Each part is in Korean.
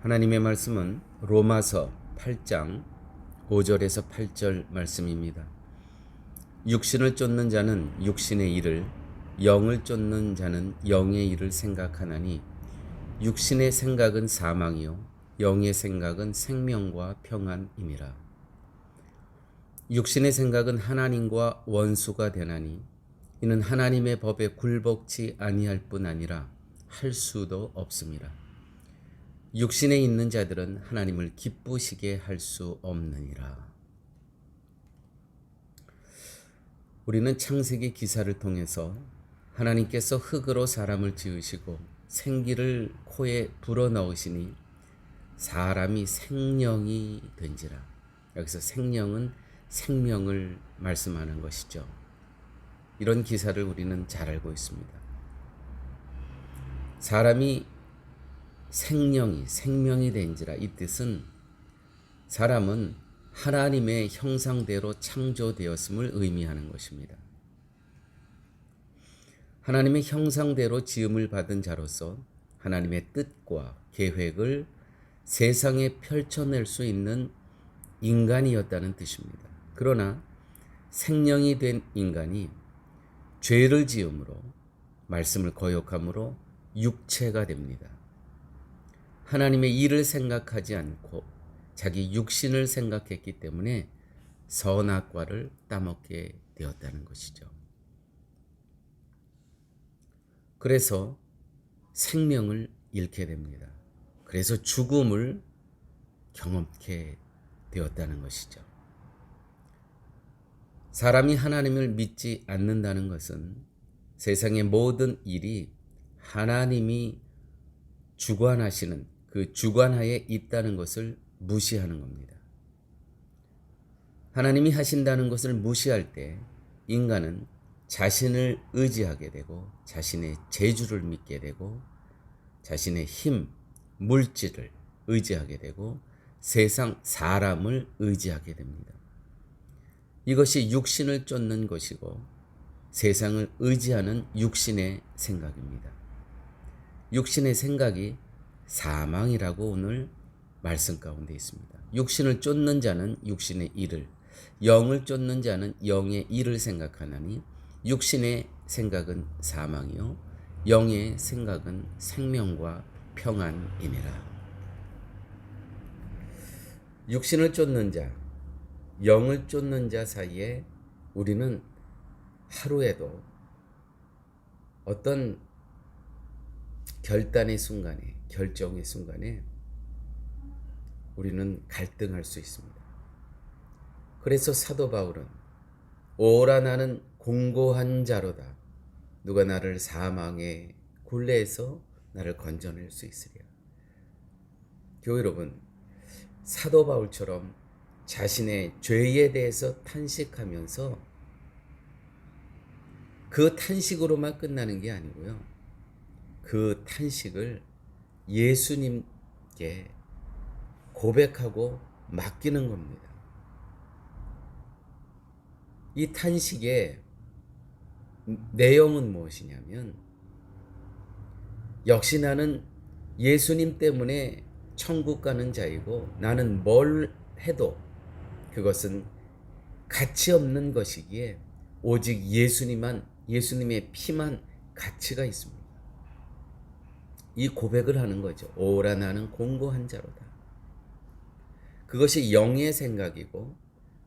하나님의 말씀은 로마서 8장 5절에서 8절 말씀입니다. 육신을 쫓는 자는 육신의 일을, 영을 쫓는 자는 영의 일을 생각하나니 육신의 생각은 사망이요 영의 생각은 생명과 평안임이라. 육신의 생각은 하나님과 원수가 되나니 이는 하나님의 법에 굴복치 아니할 뿐 아니라 할 수도 없습니다. 육신에 있는 자들은 하나님을 기쁘시게 할 수 없느니라. 우리는 창세기 기사를 통해서 하나님께서 흙으로 사람을 지으시고 생기를 코에 불어 넣으시니 사람이 생명이 된지라. 여기서 생명은 생명을 말씀하는 것이죠. 이런 기사를 우리는 잘 알고 있습니다. 사람이 생명이 생명이 된지라 이 뜻은 사람은 하나님의 형상대로 창조되었음을 의미하는 것입니다. 하나님의 형상대로 지음을 받은 자로서 하나님의 뜻과 계획을 세상에 펼쳐낼 수 있는 인간이었다는 뜻입니다. 그러나 생명이 된 인간이 죄를 지음으로 말씀을 거역함으로 육체가 됩니다. 하나님의 일을 생각하지 않고 자기 육신을 생각했기 때문에 선악과를 따먹게 되었다는 것이죠. 그래서 생명을 잃게 됩니다. 그래서 죽음을 경험케 되었다는 것이죠. 사람이 하나님을 믿지 않는다는 것은 세상의 모든 일이 하나님이 주관하시는 그 주관하에 있다는 것을 무시하는 겁니다. 하나님이 하신다는 것을 무시할 때 인간은 자신을 의지하게 되고 자신의 재주를 믿게 되고 자신의 힘, 물질을 의지하게 되고 세상 사람을 의지하게 됩니다. 이것이 육신을 쫓는 것이고 세상을 의지하는 육신의 생각입니다. 육신의 생각이 사망이라고 오늘 말씀 가운데 있습니다. 육신을 쫓는 자는 육신의 일을, 영을 쫓는 자는 영의 일을 생각하나니 육신의 생각은 사망이요 영의 생각은 생명과 평안이니라. 육신을 쫓는 자, 영을 쫓는 자 사이에 우리는 하루에도 어떤 결단의 순간에, 결정의 순간에 우리는 갈등할 수 있습니다. 그래서 사도 바울은 오라 나는 공고한 자로다. 누가 나를 사망의 굴레에서 나를 건져낼 수 있으랴. 교회 여러분, 사도 바울처럼 자신의 죄에 대해서 탄식하면서 그 탄식으로만 끝나는 게 아니고요. 그 탄식을 예수님께 고백하고 맡기는 겁니다. 이 탄식의 내용은 무엇이냐면 역시 나는 예수님 때문에 천국 가는 자이고 나는 뭘 해도 그것은 가치 없는 것이기에 오직 예수님만 예수님의 피만 가치가 있습니다. 이 고백을 하는 거죠. 오라 나는 공고한 자로다. 그것이 영의 생각이고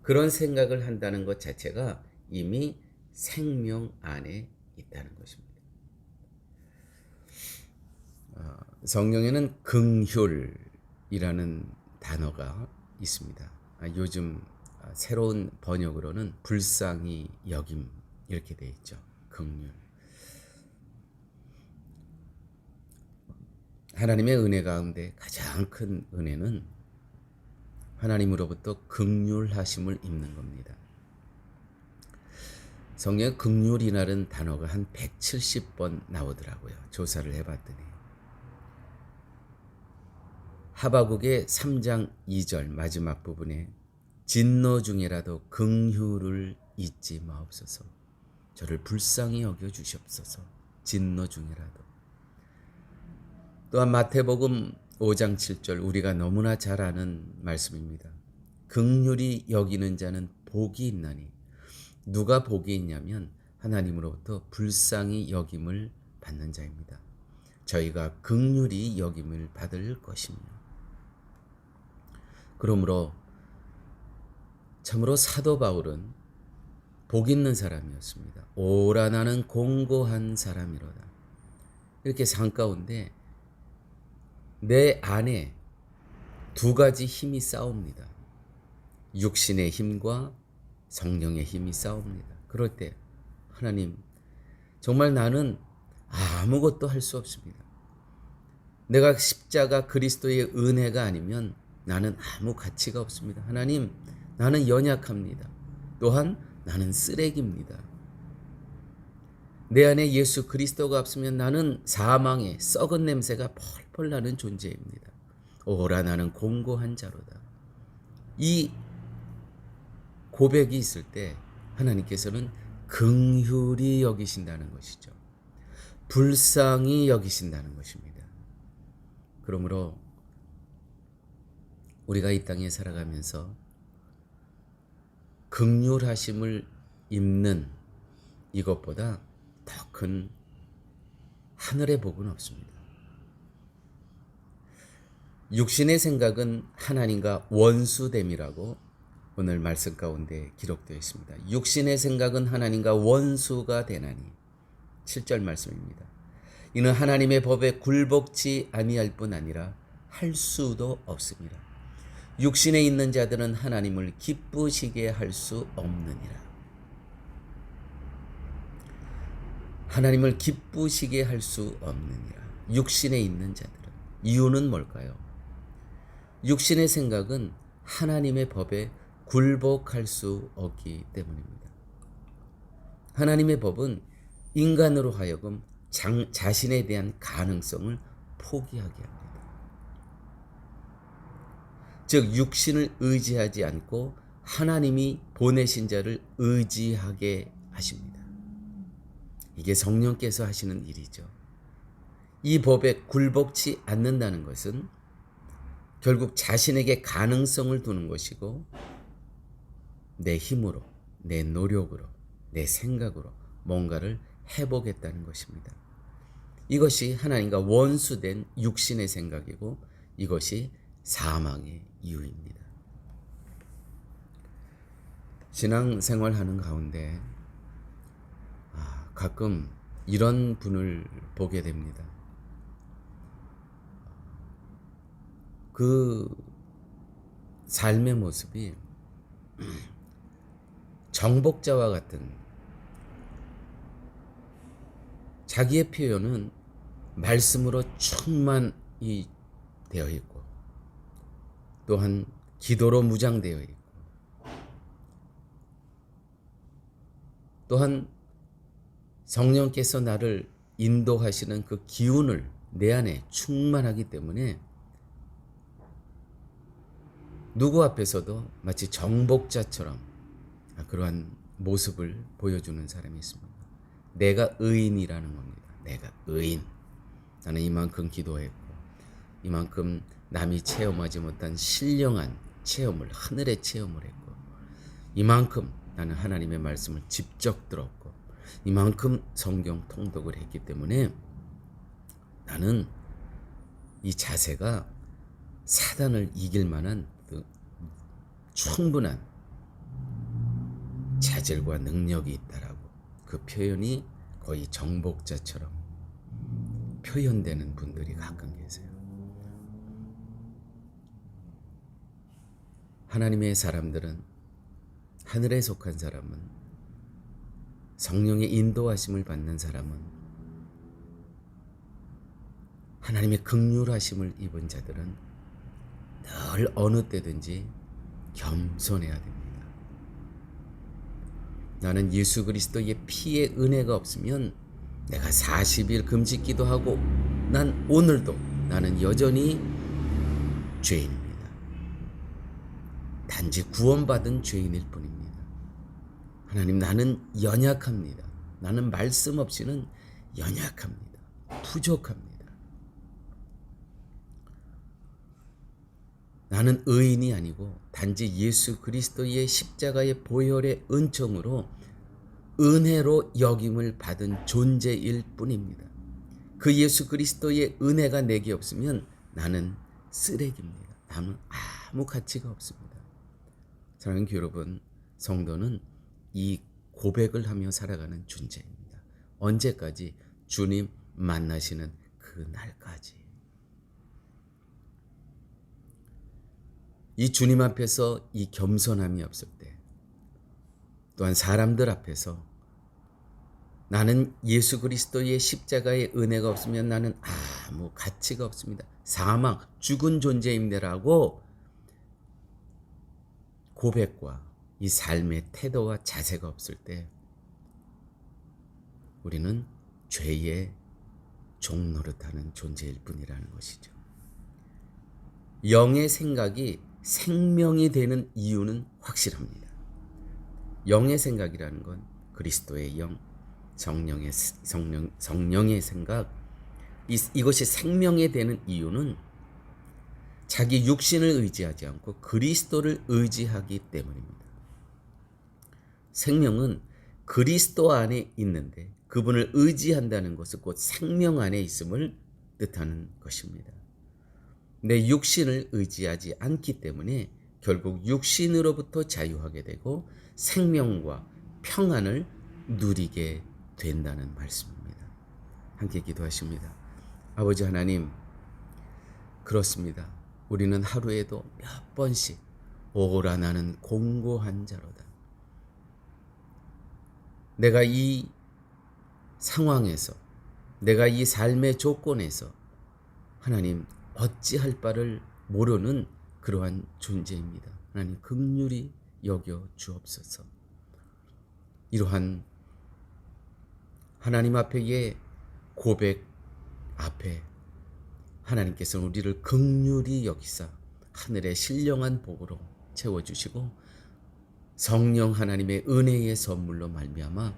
그런 생각을 한다는 것 자체가 이미 생명 안에 있다는 것입니다. 어, 성경에는 긍휼이라는 단어가 있습니다. 아, 요즘 새로운 번역으로는 불쌍히 여김 이렇게 되어 있죠. 긍휼. 하나님의 은혜 가운데 가장 큰 은혜는 하나님으로부터 극률하심을 입는 겁니다. 성경 극률이라는 단어가 한 170번 나오더라고요. 조사를 해봤더니. 하바국의 3장 2절 마지막 부분에 진노 중이라도 긍휼을 잊지 마옵소서. 저를 불쌍히 여겨 주시옵소서. 진노 중이라도. 또한 마태복음 5장 7절 우리가 너무나 잘 아는 말씀입니다. 극률이 여기는 자는 복이 있나니 누가 복이 있냐면 하나님으로부터 불쌍히 여김을 받는 자입니다. 저희가 극률이 여김을 받을 것이며 그러므로 참으로 사도 바울은 복 있는 사람이었습니다. 오라 나는 공고한 사람이로다. 이렇게 상 가운데 내 안에 두 가지 힘이 싸웁니다. 육신의 힘과 성령의 힘이 싸웁니다. 그럴 때 하나님 정말 나는 아무것도 할 수 없습니다. 내가 십자가 그리스도의 은혜가 아니면 나는 아무 가치가 없습니다. 하나님 나는 연약합니다. 또한 나는 쓰레기입니다. 내 안에 예수 그리스도가 없으면 나는 사망의 썩은 냄새가 펄 펄 나는 존재입니다. 오라 나는 공고한 자로다. 이 고백이 있을 때 하나님께서는 긍휼히 여기신다는 것이죠. 불쌍히 여기신다는 것입니다. 그러므로 우리가 이 땅에 살아가면서 극률하심을 입는 이것보다 더 큰 하늘의 복은 없습니다. 육신의 생각은 하나님과 원수됨이라고 오늘 말씀 가운데 기록되어 있습니다. 육신의 생각은 하나님과 원수가 되나니 7절 말씀입니다. 이는 하나님의 법에 굴복치 아니할 뿐 아니라 할 수도 없습니다. 육신에 있는 자들은 하나님을 기쁘시게 할 수 없느니라. 하나님을 기쁘시게 할 수 없느니라. 육신에 있는 자들은 이유는 뭘까요? 육신의 생각은 하나님의 법에 굴복할 수 없기 때문입니다. 하나님의 법은 인간으로 하여금 장, 자신에 대한 가능성을 포기하게 합니다. 즉 육신을 의지하지 않고 하나님이 보내신 자를 의지하게 하십니다. 이게 성령께서 하시는 일이죠. 이 법에 굴복치 않는다는 것은 결국 자신에게 가능성을 두는 것이고 내 힘으로, 내 노력으로, 내 생각으로 뭔가를 해보겠다는 것입니다. 이것이 하나님과 원수된 육신의 생각이고 이것이 사망의 이유입니다. 신앙 생활 하는 가운데 아, 가끔 이런 분을 보게 됩니다. 그 삶의 모습이 정복자와 같은 자기의 표현은 말씀으로 충만이 되어 있고 또한 기도로 무장되어 있고 또한 성령께서 나를 인도하시는 그 기운을 내 안에 충만하기 때문에 누구 앞에서도 마치 정복자처럼 그러한 모습을 보여주는 사람이 있습니다. 내가 의인이라는 겁니다. 내가 의인. 나는 이만큼 기도했고, 이만큼 남이 체험하지 못한 신령한 체험을, 하늘의 체험을 했고, 이만큼 나는 하나님의 말씀을 직접 들었고, 이만큼 성경 통독을 했기 때문에 나는 이 자세가 사단을 이길 만한 그 충분한 자질과 능력이 있다라고 그 표현이 거의 정복자처럼 표현되는 분들이 가끔 계세요. 하나님의 사람들은 하늘에 속한 사람은 성령의 인도하심을 받는 사람은 하나님의 극률하심을 입은 자들은 늘 어느 때든지 겸손해야 됩니다. 나는 예수 그리스도의 피의 은혜가 없으면 내가 40일 금식 기도 하고 난 오늘도 나는 여전히 죄인입니다. 단지 구원받은 죄인일 뿐입니다. 하나님 나는 연약합니다. 나는 말씀 없이는 연약합니다. 부족합니다. 나는 의인이 아니고 단지 예수 그리스도의 십자가의 보혈의 은총으로 은혜로 여김을 받은 존재일 뿐입니다. 그 예수 그리스도의 은혜가 내게 없으면 나는 쓰레기입니다. 나는 아무 가치가 없습니다. 사랑하는 여러분, 성도는 이 고백을 하며 살아가는 존재입니다. 언제까지 주님 만나시는 그 날까지. 이 주님 앞에서 이 겸손함이 없을 때, 또한 사람들 앞에서 나는 예수 그리스도의 십자가의 은혜가 없으면 나는 아무 가치가 없습니다. 사망, 죽은 존재임니다라고 고백과 이 삶의 태도와 자세가 없을 때 우리는 죄의 종 노릇하는 존재일 뿐이라는 것이죠. 영의 생각이 생명이 되는 이유는 확실합니다. 영의 생각이라는 건 그리스도의 영, 성령의 성령 성령의 생각 이, 이것이 생명이 되는 이유는 자기 육신을 의지하지 않고 그리스도를 의지하기 때문입니다. 생명은 그리스도 안에 있는데 그분을 의지한다는 것은 곧 생명 안에 있음을 뜻하는 것입니다. 내 육신을 의지하지 않기 때문에 결국 육신으로부터 자유하게 되고 생명과 평안을 누리게 된다는 말씀입니다. 함께 기도하십니다. 아버지 하나님, 그렇습니다. 우리는 하루에도 몇 번씩 오라 나는 공고한 자로다. 내가 이 상황에서, 내가 이 삶의 조건에서 하나님 어찌할 바를 모르는 그러한 존재입니다. 하나님 극률이 여겨 주옵소서. 이러한 하나님 앞에의 고백 앞에 하나님께서 우리를 극률이 여기사 하늘의 신령한 복으로 채워 주시고 성령 하나님의 은혜의 선물로 말미암아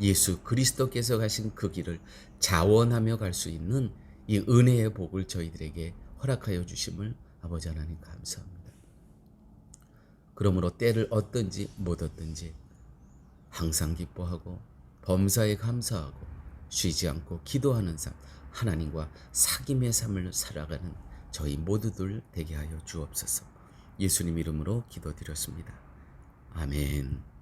예수 그리스도께서 가신 그 길을 자원하며 갈 수 있는 이 은혜의 복을 저희들에게 허락하여 주심을 아버지 하나님 감사합니다. 그러므로 때를 얻든지 못 얻든지 항상 기뻐하고 범사에 감사하고 쉬지 않고 기도하는 삶, 하나님과 사귐의 삶을 살아가는 저희 모두들 되게 하여 주옵소서. 예수님 이름으로 기도드렸습니다. 아멘.